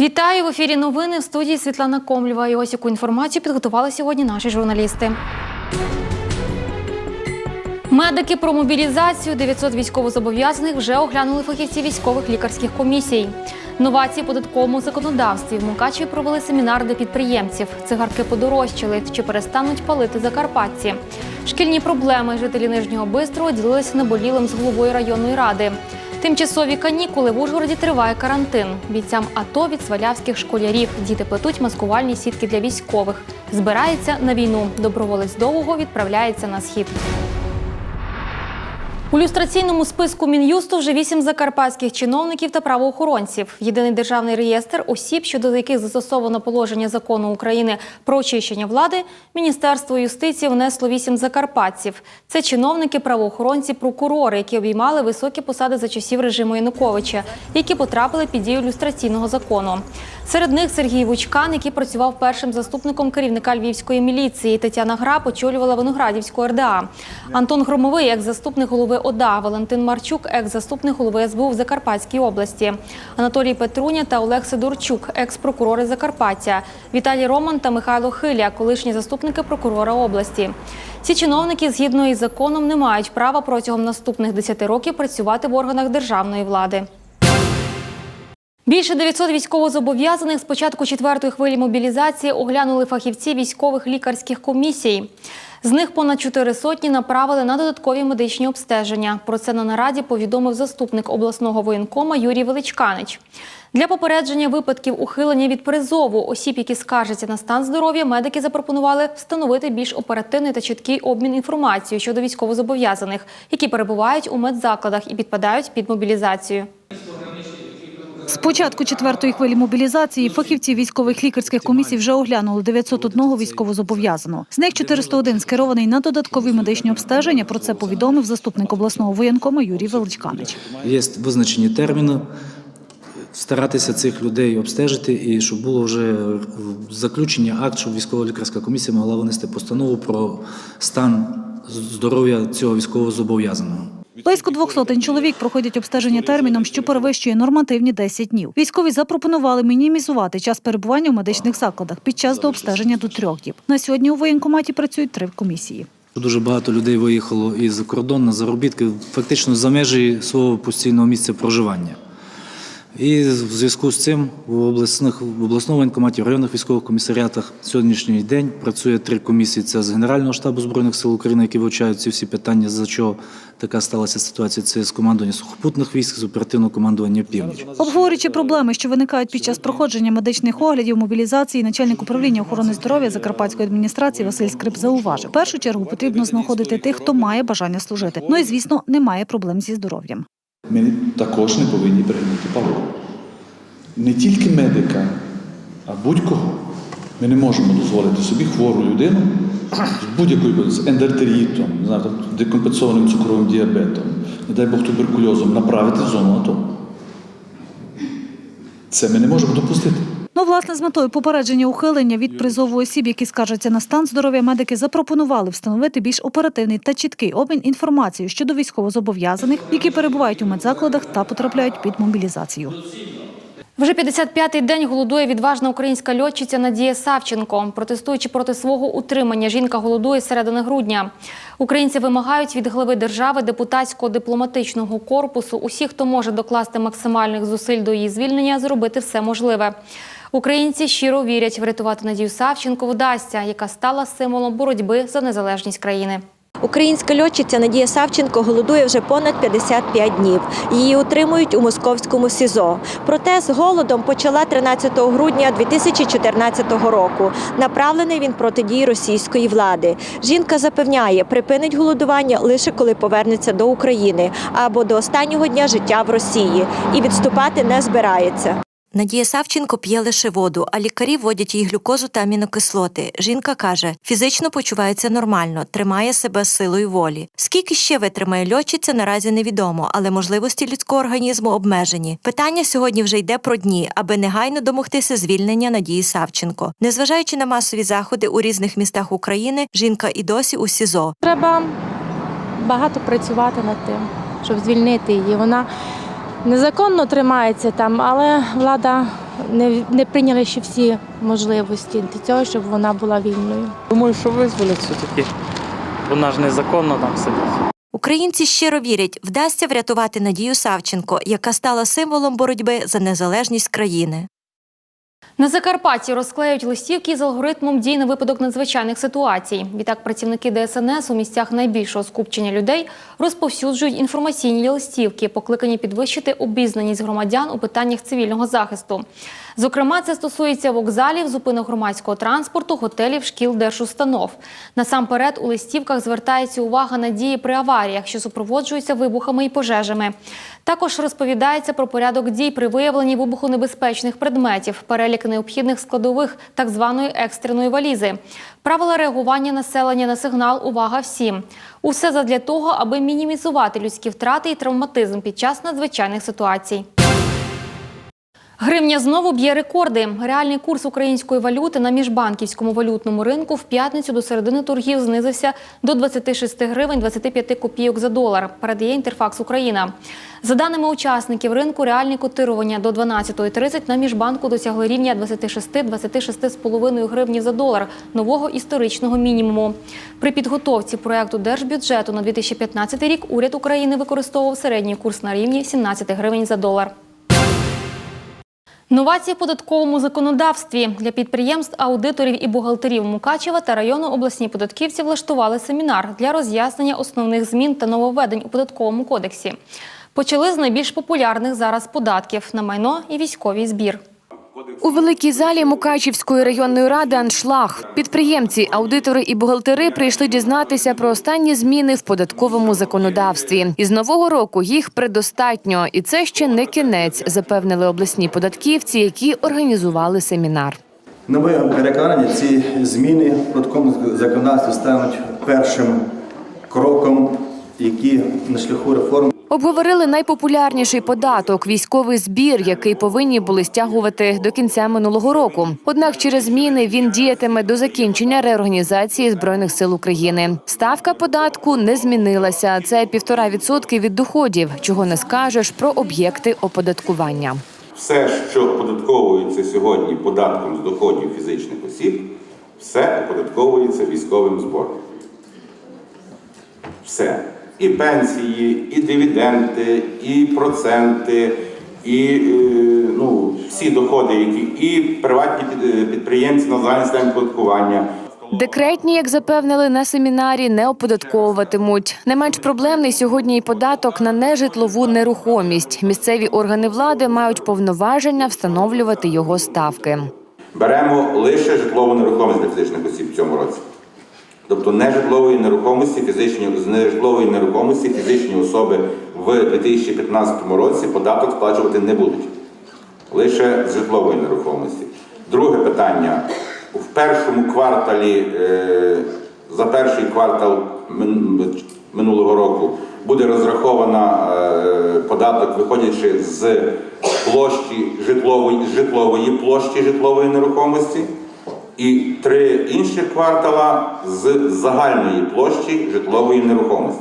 Вітаю в ефірі новини в студії Світлана Комлєва. І ось яку інформацію підготували сьогодні наші журналісти. Медики про мобілізацію 900 військовозобов'язаних вже оглянули фахівці військових лікарських комісій. Новації податковому законодавстві в Мукачеві провели семінар для підприємців. Цигарки подорожчали чи перестануть палити закарпатці. Шкільні проблеми жителі Нижнього Бистрого ділилися наболілим з головою районної ради. Тимчасові канікули в Ужгороді триває карантин. Бійцям АТО від свалявських школярів. Діти плетуть маскувальні сітки для військових. Збирається на війну. Доброволець довго відправляється на схід. У люстраційному списку Мін'юсту вже вісім закарпатських чиновників та правоохоронців. Єдиний державний реєстр осіб, щодо яких застосовано положення закону України про очищення влади, Міністерство юстиції внесло вісім закарпатців. Це чиновники, правоохоронці, прокурори, які обіймали високі посади за часів режиму Януковича, які потрапили під дію люстраційного закону. Серед них Сергій Вучкан, який працював першим заступником керівника львівської міліції. Тетяна Граб очолювала Виноградівську РДА. Антон Громовий, екс-заступник голови ОДА, Валентин Марчук, екс-заступник голови СБУ в Закарпатській області, Анатолій Петруня та Олег Сидорчук, екс-прокурори Закарпаття, Віталій Роман та Михайло Хиля, колишні заступники прокурора області. Ці чиновники, згідно із законом, не мають права протягом наступних 10 років працювати в органах державної влади. Більше 900 військовозобов'язаних з початку четвертої хвилі мобілізації оглянули фахівці військових лікарських комісій. З них понад чотири сотні направили на додаткові медичні обстеження. Про це на нараді повідомив заступник обласного воєнкома Юрій Величканич. Для попередження випадків ухилення від призову осіб, які скаржаться на стан здоров'я, медики запропонували встановити більш оперативний та чіткий обмін інформацією щодо військовозобов'язаних, які перебувають у медзакладах і підпадають під мобілізацію. З початку четвертої хвилі мобілізації фахівці військових лікарських комісій вже оглянули 901 військовозобов'язаного. З них 401 скерований на додаткові медичні обстеження. Про це повідомив заступник обласного воєнкома Юрій Величканич. Є визначені терміни. Старатися цих людей обстежити, і щоб було вже заключення акт, щоб військово-лікарська комісія могла винести постанову про стан здоров'я цього військовозобов'язаного. Близько двох сотень чоловік проходять обстеження терміном, що перевищує нормативні 10 днів. Військові запропонували мінімізувати час перебування в медичних закладах під час до обстеження до трьох діб. На сьогодні у воєнкоматі працюють три комісії. Дуже багато людей виїхало із кордону на заробітки, фактично за межі свого постійного місця проживання. І в зв'язку з цим в обласних в обласному воєнкоматі, в районних військових комісаріатах сьогоднішній день працює три комісії. Це з Генерального штабу збройних сил України, які вивчають ці всі питання, за чого така сталася ситуація. Це з командування сухопутних військ, з оперативного командування північ. Обговорюючи проблеми, що виникають під час проходження медичних оглядів, мобілізації, начальник управління охорони здоров'я Закарпатської адміністрації Василь Скрип зауважив, в першу чергу потрібно знаходити тих, хто має бажання служити. Ну і звісно, немає проблем зі здоров'ям. Ми також не повинні прийняти палку. Не тільки медика, а будь-кого. Ми не можемо дозволити собі хвору людину з будь-якою з ендертерітом, декомпенсованим цукровим діабетом, не дай Бог туберкульозом, направити в зону АТО. Це ми не можемо допустити. Ну, власне, з метою попередження ухилення від призову осіб, які скаржаться на стан здоров'я, медики запропонували встановити більш оперативний та чіткий обмін інформацією щодо військовозобов'язаних, які перебувають у медзакладах та потрапляють під мобілізацію. Вже 55-й день голодує відважна українська льотчиця Надія Савченко. Протестуючи проти свого утримання, жінка голодує середини грудня. Українці вимагають від глави держави депутатського дипломатичного корпусу усіх, хто може докласти максимальних зусиль до її звільнення, зробити все можливе. Українці щиро вірять, врятувати Надію Савченко вдасться, яка стала символом боротьби за незалежність країни. Українська льотчиця Надія Савченко голодує вже понад 55 днів. Її утримують у московському СІЗО. Проте з голодом почала 13 грудня 2014 року. Направлений він проти дій російської влади. Жінка запевняє, припинить голодування лише коли повернеться до України або до останнього дня життя в Росії і відступати не збирається. Надія Савченко п'є лише воду, а лікарі вводять їй глюкозу та амінокислоти. Жінка каже, фізично почувається нормально, тримає себе силою волі. Скільки ще витримає льотчиця, наразі невідомо, але можливості людського організму обмежені. Питання сьогодні вже йде про дні, аби негайно домогтися звільнення Надії Савченко. Незважаючи на масові заходи у різних містах України, жінка і досі у СІЗО. Треба багато працювати над тим, щоб звільнити її. Вона незаконно тримається там, але влада не, не прийняла ще всі можливості для цього, щоб вона була вільною. Думаю, що визволять все-таки. Вона ж незаконно там сидить. Українці щиро вірять, вдасться врятувати Надію Савченко, яка стала символом боротьби за незалежність країни. На Закарпатті розклеють листівки з алгоритмом дій на випадок надзвичайних ситуацій. Відтак працівники ДСНС у місцях найбільшого скупчення людей розповсюджують інформаційні листівки, покликані підвищити обізнаність громадян у питаннях цивільного захисту. Зокрема, це стосується вокзалів, зупинок громадського транспорту, готелів, шкіл, держустанов. Насамперед у листівках звертається увага на дії при аваріях, що супроводжуються вибухами і пожежами. Також розповідається про порядок дій при виявленні вибухонебезпечних предметів, перелік необхідних складових так званої екстреної валізи, правила реагування населення на сигнал Увага всім. Усе задля того, аби мінімізувати людські втрати і травматизм під час надзвичайних ситуацій. Гривня знову б'є рекорди. Реальний курс української валюти на міжбанківському валютному ринку в п'ятницю до середини торгів знизився до 26 гривень 25 копійок за долар. Передає Інтерфакс Україна. За даними учасників ринку, реальні котирування до 12.30 на міжбанку досягли рівня 26-26,5 гривні за долар нового історичного мінімуму. При підготовці проекту держбюджету на 2015 рік уряд України використовував середній курс на рівні 17 гривень за долар. Новації в податковому законодавстві для підприємств, аудиторів і бухгалтерів Мукачева та району обласні податківці влаштували семінар для роз'яснення основних змін та нововведень у податковому кодексі. Почали з найбільш популярних зараз податків на майно і військовий збір. У великій залі Мукачівської районної ради аншлаг. Підприємці, аудитори і бухгалтери прийшли дізнатися про останні зміни в податковому законодавстві. Із нового року їх предостатньо, і це ще не кінець, запевнили обласні податківці, які організували семінар. На моє переконання, ці зміни в податковому законодавстві стануть першим кроком, які на шляху реформ Обговорили найпопулярніший податок військовий збір, який повинні були стягувати до кінця минулого року. Однак через зміни він діятиме до закінчення реорганізації збройних сил України. Ставка податку не змінилася. Це півтора відсотки від доходів, чого не скажеш про об'єкти оподаткування. Все, що оподатковується сьогодні податком з доходів фізичних осіб, все оподатковується військовим збором. Все. І пенсії, і дивіденди, і проценти, і е, ну, всі доходи, які і приватні під- підприємці на загальний систем оподаткування. Декретні, як запевнили на семінарі, не оподатковуватимуть. Не менш проблемний сьогодні і податок на нежитлову нерухомість. Місцеві органи влади мають повноваження встановлювати його ставки. Беремо лише житлову нерухомість для фізичних осіб в цьому році. Тобто нежитлової нерухомості, фізичні з нежитлової нерухомості фізичні особи в 2015 році податок сплачувати не будуть. Лише з житлової нерухомості. Друге питання. В першому кварталі, е, за перший квартал минулого року буде розрахована е, податок, виходячи з площі житлової, житлової площі житлової нерухомості, і три інших квартала з загальної площі житлової нерухомості.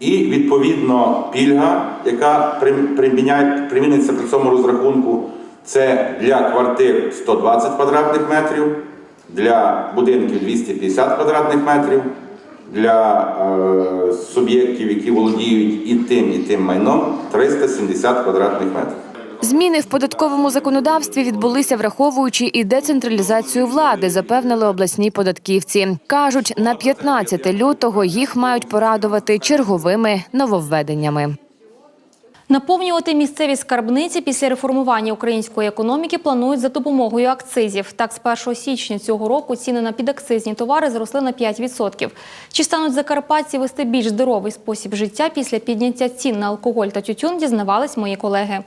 І відповідно пільга, яка прим- приміниться при цьому розрахунку, це для квартир 120 квадратних метрів, для будинків 250 квадратних метрів, для е, суб'єктів, які володіють і тим, і тим майном 370 квадратних метрів. Зміни в податковому законодавстві відбулися, враховуючи і децентралізацію влади, запевнили обласні податківці. кажуть, на 15 лютого їх мають порадувати черговими нововведеннями. Наповнювати місцеві скарбниці після реформування української економіки планують за допомогою акцизів. Так, з 1 січня цього року ціни на підакцизні товари зросли на 5%. Чи стануть закарпатці вести більш здоровий спосіб життя після підняття цін на алкоголь та тютюн, дізнавались мої колеги.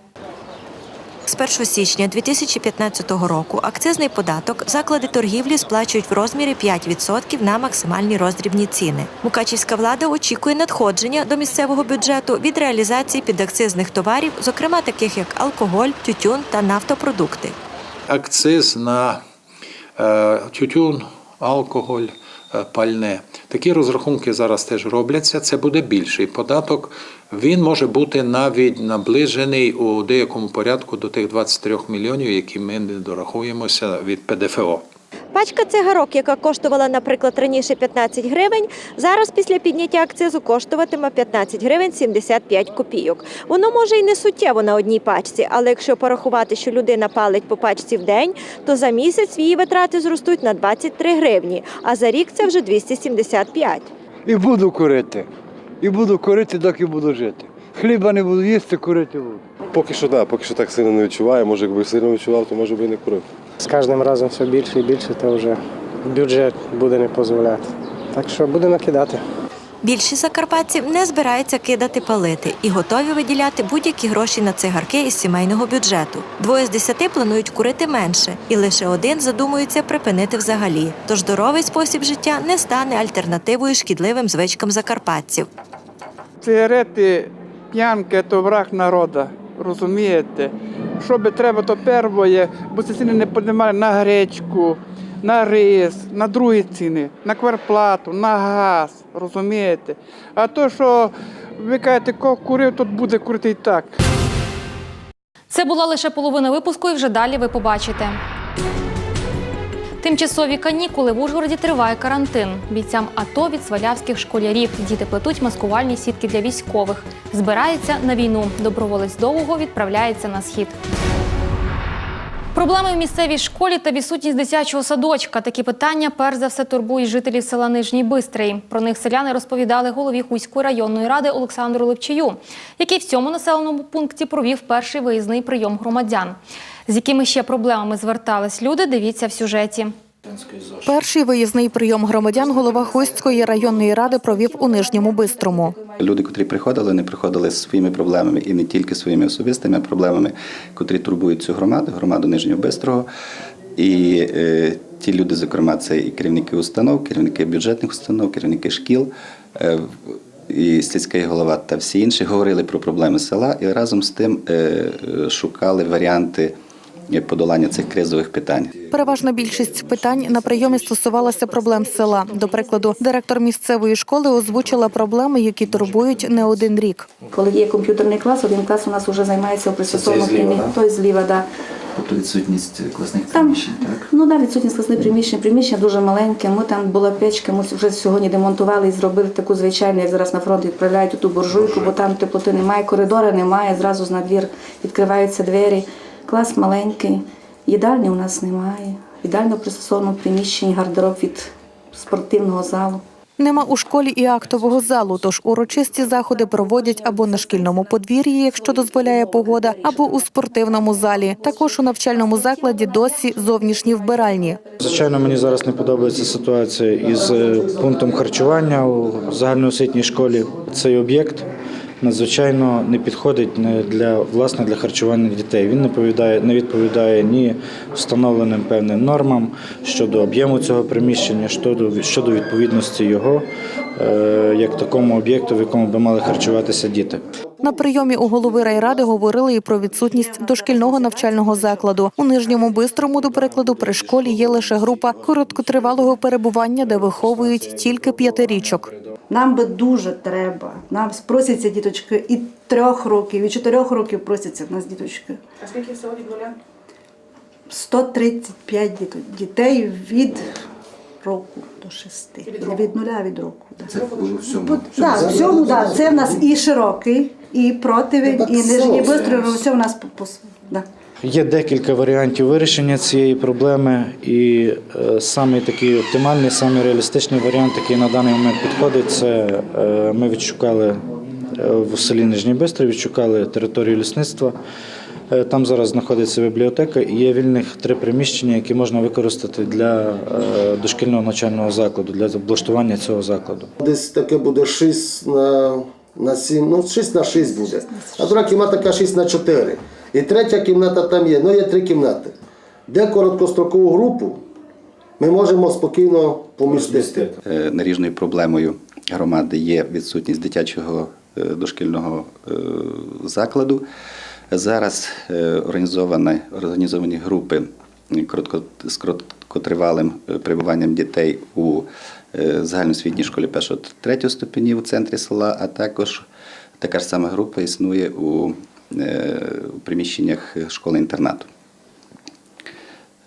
З 1 січня 2015 року акцизний податок заклади торгівлі сплачують в розмірі 5% на максимальні роздрібні ціни. Мукачівська влада очікує надходження до місцевого бюджету від реалізації підакцизних товарів, зокрема таких як алкоголь, тютюн та нафтопродукти. акциз на е, тютюн, алкоголь, е, пальне. Такі розрахунки зараз теж робляться. Це буде більший податок. Він може бути навіть наближений у деякому порядку до тих 23 мільйонів, які ми не дорахуємося від ПДФО. Пачка цигарок, яка коштувала, наприклад, раніше 15 гривень, зараз після підняття акцизу коштуватиме 15 гривень 75 копійок. Воно може і не суттєво на одній пачці, але якщо порахувати, що людина палить по пачці в день, то за місяць її витрати зростуть на 23 гривні, а за рік це вже 275. І буду курити. І буду курити, доки буду жити. Хліба не буду їсти, курити буду. Поки що так, поки що так сильно не відчуваю. Може, якби сильно відчував, то може би і не курив. З кожним разом все більше і більше, то вже бюджет буде не дозволяти. Так що буде кидати. Більшість закарпатців не збирається кидати палити і готові виділяти будь-які гроші на цигарки із сімейного бюджету. Двоє з десяти планують курити менше, і лише один задумується припинити взагалі. Тож здоровий спосіб життя не стане альтернативою шкідливим звичкам закарпатців. Цигарети, п'янки то враг народу, розумієте? Що би треба, то перше, бо ці ціни не піднімали на гречку, на рис, на другі ціни, на кварплату, на газ, розумієте? А то, що ви кажете, кого курив, тут буде курити і так. Це була лише половина випуску, і вже далі ви побачите. Тимчасові канікули в Ужгороді триває карантин. Бійцям АТО від свалявських школярів. Діти плетуть маскувальні сітки для військових. Збирається на війну. Доброволець довго відправляється на схід. Проблеми в місцевій школі та відсутність дитячого садочка. Такі питання перш за все турбують жителів села Нижній Бистрий. Про них селяни розповідали голові Хуської районної ради Олександру Левчию, який в цьому населеному пункті провів перший виїзний прийом громадян. З якими ще проблемами звертались люди, дивіться в сюжеті. Перший виїзний прийом громадян голова Хустської районної ради провів у Нижньому Бистрому. Люди, котрі приходили, не приходили з своїми проблемами і не тільки своїми особистими проблемами, котрі турбують цю громаду, громаду Нижнього Бистрого. І е, ті люди, зокрема, це і керівники установ, керівники бюджетних установ, керівники шкіл, е, і сільський голова та всі інші говорили про проблеми села і разом з тим е, е, шукали варіанти подолання цих кризових питань. Переважна більшість питань на прийомі стосувалася проблем села. До прикладу, директор місцевої школи озвучила проблеми, які турбують не один рік. Коли є комп'ютерний клас, один клас у нас вже займається у пристосованому приміщенні. Той зліва, да. Тобто відсутність класних Там, ну да, відсутність класних приміщень, приміщення дуже маленьке. Ми там була печка, ми вже сьогодні демонтували і зробили таку звичайну, як зараз на фронт відправляють ту буржуйку, бо там теплоти немає, коридора немає, зразу на двір відкриваються двері. Клас маленький, їдальні у нас немає. Ідеально пристосованому приміщенні, гардероб від спортивного залу. Нема у школі і актового залу, тож урочисті заходи проводять або на шкільному подвір'ї, якщо дозволяє погода, або у спортивному залі. Також у навчальному закладі досі зовнішні вбиральні. Звичайно, мені зараз не подобається ситуація із е, пунктом харчування у загальноосвітній школі. Цей об'єкт надзвичайно не підходить не для власне для харчування дітей. Він не відповідає, не відповідає ні встановленим певним нормам щодо об'єму цього приміщення, щодо щодо відповідності його е, як такому об'єкту, в якому би мали харчуватися діти. На прийомі у голови райради говорили і про відсутність дошкільного навчального закладу. У нижньому бистрому, до прикладу, при школі є лише група короткотривалого перебування, де виховують тільки п'ятирічок. Нам би дуже треба. Нам просяться діточки і трьох років, і чотирьох років просяться в нас діточки. А скільки всього від нуля? 135 діто- дітей від року до шести. Від, нуля від року. Да. Це всьому? Так, всьому, да. Це в нас і широкий, і противень, і нижній бистрий, все в нас по, по да. Є декілька варіантів вирішення цієї проблеми, і е, самий такий оптимальний, самий реалістичний варіант, який на даний момент підходить, це е, ми відшукали е, в селі Нижній Бистрий, відшукали територію лісництва. Там зараз знаходиться бібліотека і є вільних три приміщення, які можна використати для дошкільного навчального закладу, для облаштування цього закладу. Десь таке буде 6 на, на 7, ну 6 на 6 буде. А друга кімната така 6 на 4. І третя кімната там є, ну є три кімнати. Де короткострокову групу ми можемо спокійно помістити. Е, Наріжною проблемою громади є відсутність дитячого е, дошкільного е, закладу. Зараз організовані, організовані групи з короткотривалим перебуванням дітей у загальноосвітній школі 1-3 ступенів у центрі села, а також така ж сама група існує у приміщеннях школи-інтернату.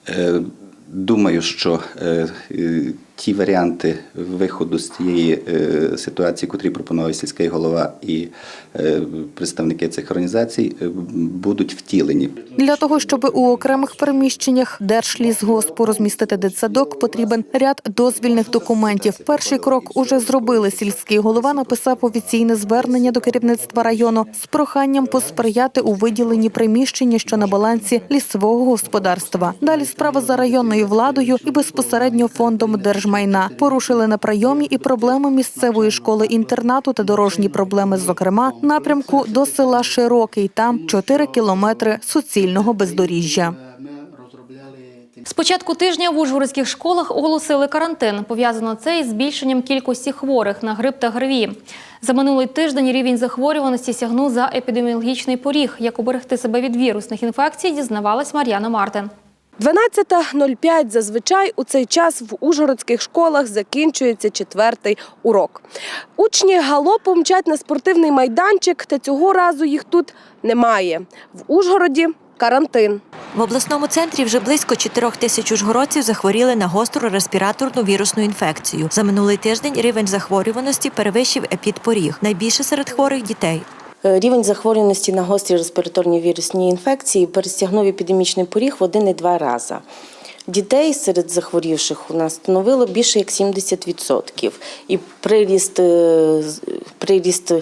Е, Думаю, що е, е, ті варіанти виходу з тієї е, ситуації, котрі пропонував сільський голова і е, представники цих організацій, е, будуть втілені. Для того, щоб у окремих приміщеннях Держлісгоспу розмістити дитсадок, потрібен ряд дозвільних документів. Перший крок уже зробили. Сільський голова написав офіційне звернення до керівництва району з проханням посприяти у виділенні приміщення, що на балансі лісового господарства. Далі справа за районною владою і безпосередньо фондом держмайна. Порушили на прийомі і проблеми місцевої школи інтернату та дорожні проблеми, зокрема напрямку до села Широкий. Там 4 кілометри суцільного бездоріжжя. З початку тижня в ужгородських школах оголосили карантин. Пов'язано це із збільшенням кількості хворих на грип та ГРВІ. За минулий тиждень рівень захворюваності сягнув за епідеміологічний поріг. Як уберегти себе від вірусних інфекцій, дізнавалась Мар'яна Мартин. 12.05 зазвичай у цей час в ужгородських школах закінчується четвертий урок. Учні галопом мчать на спортивний майданчик, та цього разу їх тут немає. В Ужгороді карантин. В обласному центрі вже близько 4 тисяч ужгородців захворіли на гостру респіраторну вірусну інфекцію. За минулий тиждень рівень захворюваності перевищив епідпоріг. Найбільше серед хворих дітей. Е, Рівень захворюваності на гострі респіраторні вірусні інфекції перестягнув епідемічний поріг в один і два рази. Дітей серед захворівших у нас становило більше як 70%. І приріст, е, приріст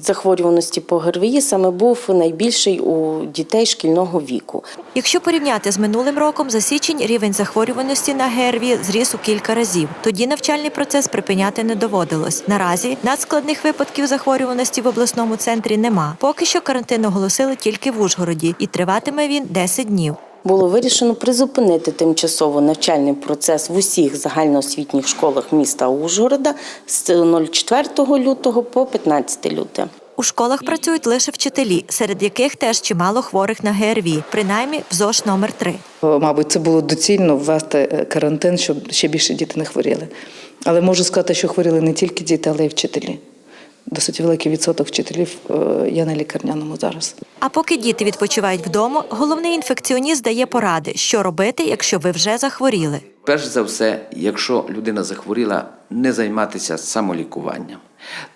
захворюваності по ГРВІ саме був найбільший у дітей шкільного віку. Якщо порівняти з минулим роком, за січень рівень захворюваності на ГРВІ зріс у кілька разів. Тоді навчальний процес припиняти не доводилось. Наразі надскладних випадків захворюваності в обласному центрі нема. Поки що карантин оголосили тільки в Ужгороді, і триватиме він 10 днів. Було вирішено призупинити тимчасово навчальний процес в усіх загальноосвітніх школах міста Ужгорода з 04 лютого по 15 лютого. У школах працюють лише вчителі, серед яких теж чимало хворих на ГРВІ, принаймні в ЗОЖ номер 3 Мабуть, це було доцільно ввести е, карантин, щоб ще більше діти не хворіли. Але можу сказати, що хворіли не тільки діти, але й вчителі. Досить великий відсоток вчителів е, є на лікарняному зараз. А поки діти відпочивають вдома, головний інфекціоніст дає поради, що робити, якщо ви вже захворіли. Перш за все, якщо людина захворіла, не займатися самолікуванням.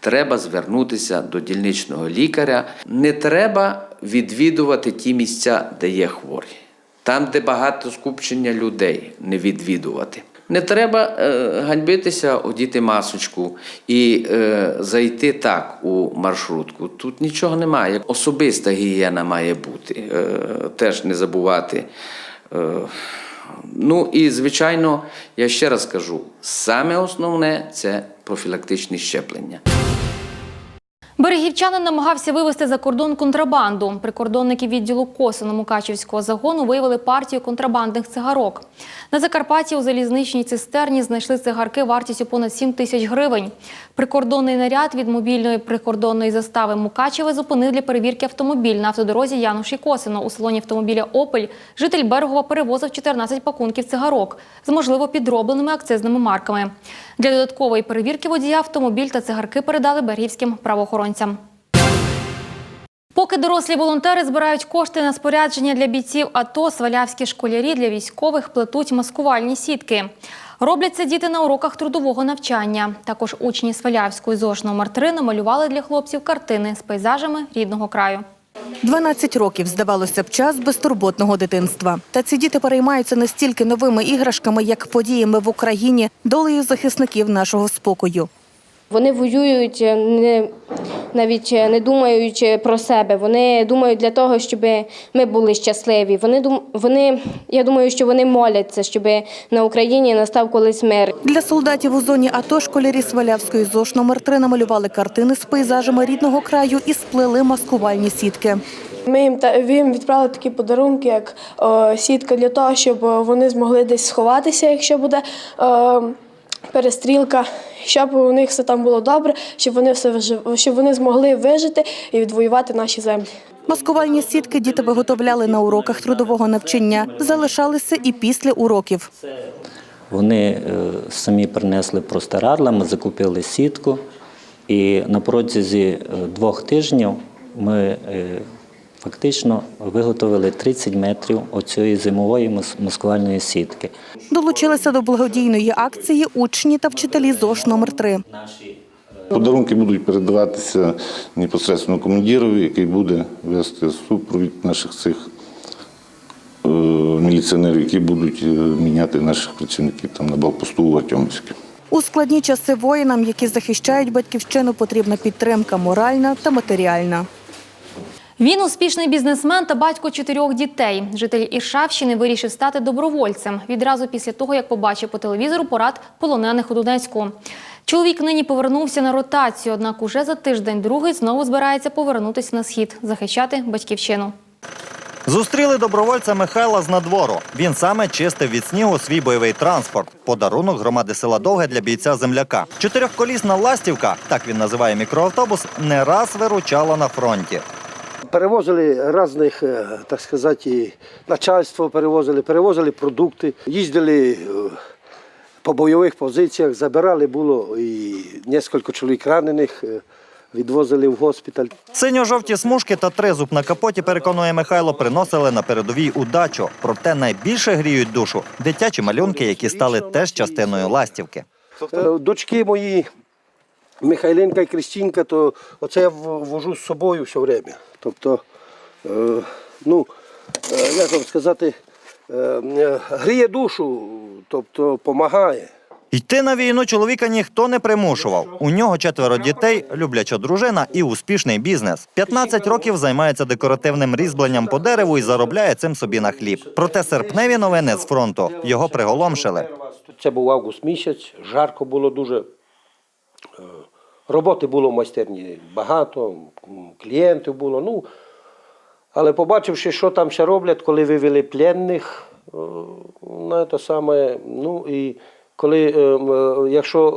Треба звернутися до дільничного лікаря. Не треба відвідувати ті місця, де є хворі. Там, де багато скупчення людей, не відвідувати. Не треба е, ганьбитися, одіти масочку і е, зайти так у маршрутку. Тут нічого немає. Особиста гігієна має бути. Е, теж не забувати. Е, Ну і звичайно, я ще раз кажу: саме основне це профілактичні щеплення. Берегівчанин намагався вивезти за кордон контрабанду. Прикордонники відділу Косино Мукачівського загону виявили партію контрабандних цигарок. На Закарпатті у залізничній цистерні знайшли цигарки вартістю понад 7 тисяч гривень. Прикордонний наряд від мобільної прикордонної застави Мукачеве зупинив для перевірки автомобіль на автодорозі Януші Косино. У салоні автомобіля Опель житель Берегова перевозив 14 пакунків цигарок з можливо підробленими акцизними марками. Для додаткової перевірки водія автомобіль та цигарки передали берегівським правоохоронцям. Поки дорослі волонтери збирають кошти на спорядження для бійців АТО, свалявські школярі для військових плетуть маскувальні сітки. Роблять це діти на уроках трудового навчання. Також учні Свалявської ЗОЖ номер 3 намалювали для хлопців картини з пейзажами рідного краю. 12 років, здавалося б, час безтурботного дитинства. Та ці діти переймаються не стільки новими іграшками, як подіями в Україні, долею захисників нашого спокою. Вони воюють не навіть не думаючи про себе. Вони думають для того, щоб ми були щасливі. Вони вони, я думаю, що вони моляться, щоб на Україні настав колись мир. Для солдатів у зоні АТО школярі Свалявської ЗОЖ номер 3 намалювали картини з пейзажами рідного краю і сплели маскувальні сітки. Ми їм та їм відправили такі подарунки, як о, сітка для того, щоб вони змогли десь сховатися, якщо буде о, перестрілка, щоб у них все там було добре, щоб вони все вижив- щоб вони змогли вижити і відвоювати наші землі. Маскувальні сітки діти виготовляли на уроках трудового навчання, залишалися і після уроків. Вони е, самі принесли простирадла, ми закупили сітку, і на протязі е, двох тижнів ми е, фактично виготовили 30 метрів оцієї зимової мас- маскувальної сітки. Долучилися до благодійної акції учні та вчителі ЗОШ номер 3 Подарунки будуть передаватися непосередньо командирові, який буде вести супровід наших цих е, міліціонерів, які будуть е, міняти наших працівників там на блокпосту у Артемівську. У складні часи воїнам, які захищають батьківщину, потрібна підтримка моральна та матеріальна. Він успішний бізнесмен та батько чотирьох дітей. Житель Іршавщини вирішив стати добровольцем відразу після того, як побачив по телевізору порад полонених у Донецьку. Чоловік нині повернувся на ротацію, однак уже за тиждень другий знову збирається повернутися на схід, захищати батьківщину. Зустріли добровольця Михайла з надвору. Він саме чистив від снігу свій бойовий транспорт. Подарунок громади села Довге для бійця земляка. Чотирьохколісна ластівка, так він називає мікроавтобус, не раз виручала на фронті. Перевозили різних, е, так сказати, начальство перевозили, перевозили продукти, їздили е, по бойових позиціях, забирали було і кілька чоловік ранених, е, відвозили в госпіталь. Синьо-жовті смужки та тризуб на капоті, переконує Михайло, приносили на передовій удачу. Проте найбільше гріють душу дитячі малюнки, які стали теж частиною ластівки. Дочки мої, Михайлинка і Кристінка, то оце я вожу з собою все время. Тобто, е, ну, е, як вам сказати, е, е, гріє душу, тобто допомагає. Йти на війну чоловіка ніхто не примушував. У нього четверо дітей, любляча дружина і успішний бізнес. 15 років займається декоративним різьбленням по дереву і заробляє цим собі на хліб. Проте серпневі новини з фронту його приголомшили. Це був август місяць, жарко було дуже. Роботи було в майстерні багато, клієнтів було. Ну, але побачивши, що там ще роблять, коли вивели пленних, на те саме, ну і коли, е, е, якщо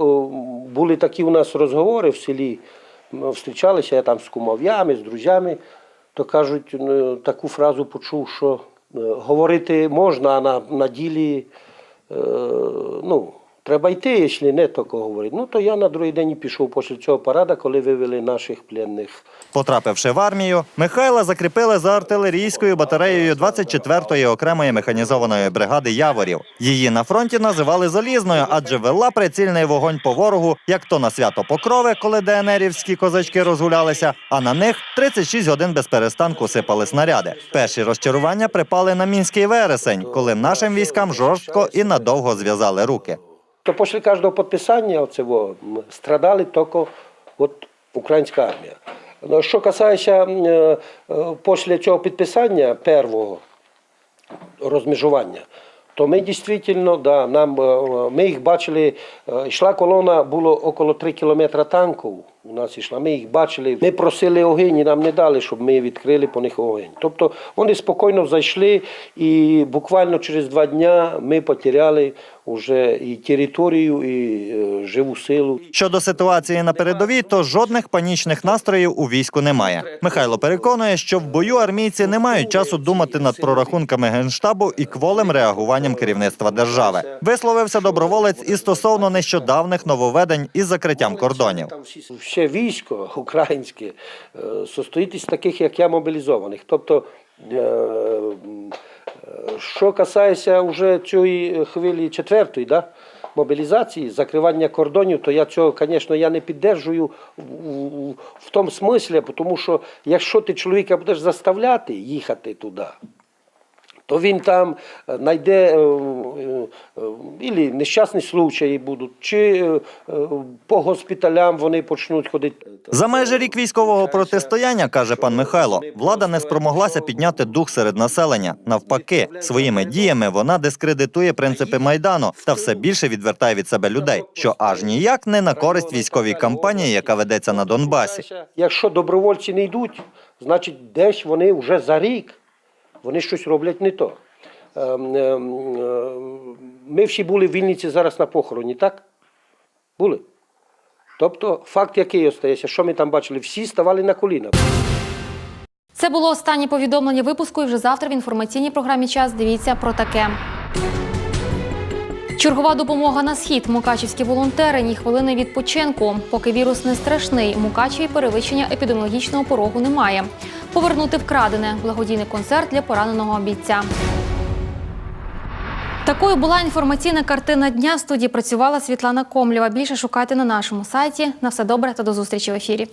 були такі у нас розговори в селі, зустрічалися я там з кумов'ями, з друзями, то кажуть, е, таку фразу почув, що е, говорити можна, а на, на ділі ну, треба йти, якщо не тако говорити. Ну, то я на другий день пішов після цього парада, коли вивели наших пленних. Потрапивши в армію, Михайла закріпили за артилерійською батареєю 24-ї окремої механізованої бригади Яворів. Її на фронті називали залізною, адже вела прицільний вогонь по ворогу, як то на свято Покрови, коли ДНРівські козачки розгулялися, а на них 36 годин без перестанку сипали снаряди. Перші розчарування припали на мінський вересень, коли нашим військам жорстко і надовго зв'язали руки. То після кожного підписання оцього, страдали тільки от, українська армія. Ну, Що касається е, е, після цього підписання першого розмежування, то ми дійсно, да, нам, е, ми їх бачили, йшла колона, було около 3 кілометри танків у нас йшла, ми їх бачили, ми просили огонь і нам не дали, щоб ми відкрили по них огонь. Тобто вони спокійно зайшли і буквально через два дня ми потеряли вже і територію, і е, живу силу. Щодо ситуації на передовій, то жодних панічних настроїв у війську немає. Михайло переконує, що в бою армійці не мають часу думати над прорахунками генштабу і кволим реагуванням керівництва держави. Висловився доброволець і стосовно нещодавних нововведень із закриттям кордонів. Ще військо українське е, состоїть із таких, як я, мобілізованих. Тобто, е, е, що касається вже цієї хвилі четвертої, да? мобілізації, закривання кордонів, то я цього, звісно, я не піддержую в тому смислі, тому що якщо ти чоловіка будеш заставляти їхати туди, то він там знайде е, е, е, ілі нещасні случаї будуть, чи по госпіталям вони почнуть ходити. За майже рік військового протистояння, каже пан Михайло, влада не спромоглася підняти дух серед населення. Навпаки, своїми діями вона дискредитує принципи майдану та все більше відвертає від себе людей, що аж ніяк не на користь військовій кампанії, яка ведеться на Донбасі. Якщо добровольці не йдуть, значить десь вони вже за рік вони щось роблять не то. Ем, ем, ем, Ми всі були в Вінниці зараз на похороні, так? Були. Тобто факт який остається, що ми там бачили, всі ставали на коліна. Це було останнє повідомлення випуску. І вже завтра в інформаційній програмі час дивіться про таке. Чергова допомога на схід. Мукачівські волонтери ні хвилини відпочинку. Поки вірус не страшний, Мукачеві перевищення епідеміологічного порогу немає. Повернути вкрадене благодійний концерт для пораненого бійця. Такою була інформаційна картина дня. В студії працювала Світлана Комлєва. Більше шукайте на нашому сайті. На все добре та до зустрічі в ефірі.